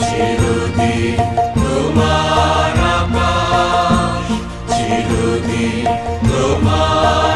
চিরদিন তোমার আকাশ চিরদিন তোমার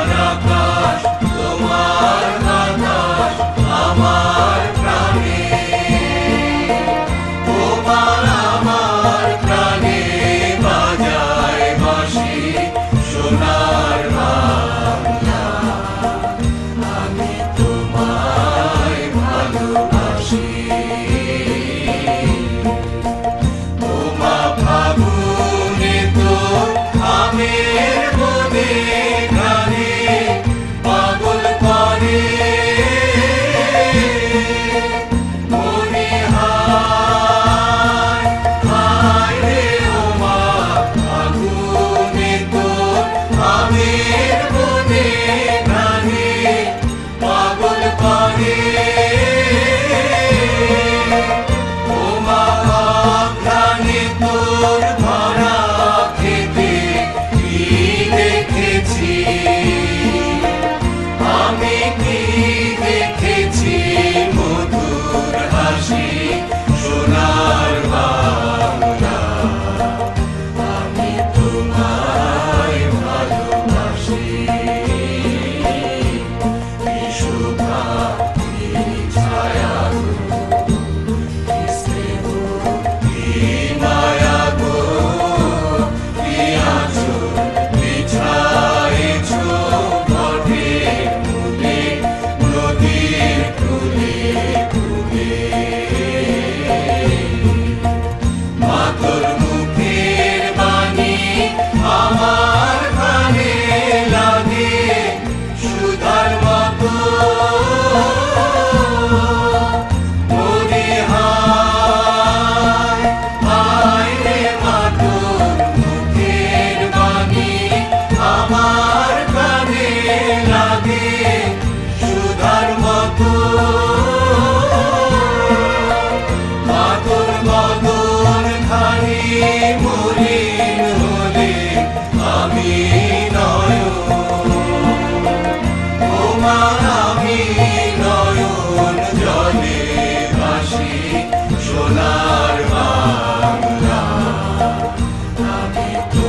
Thank you.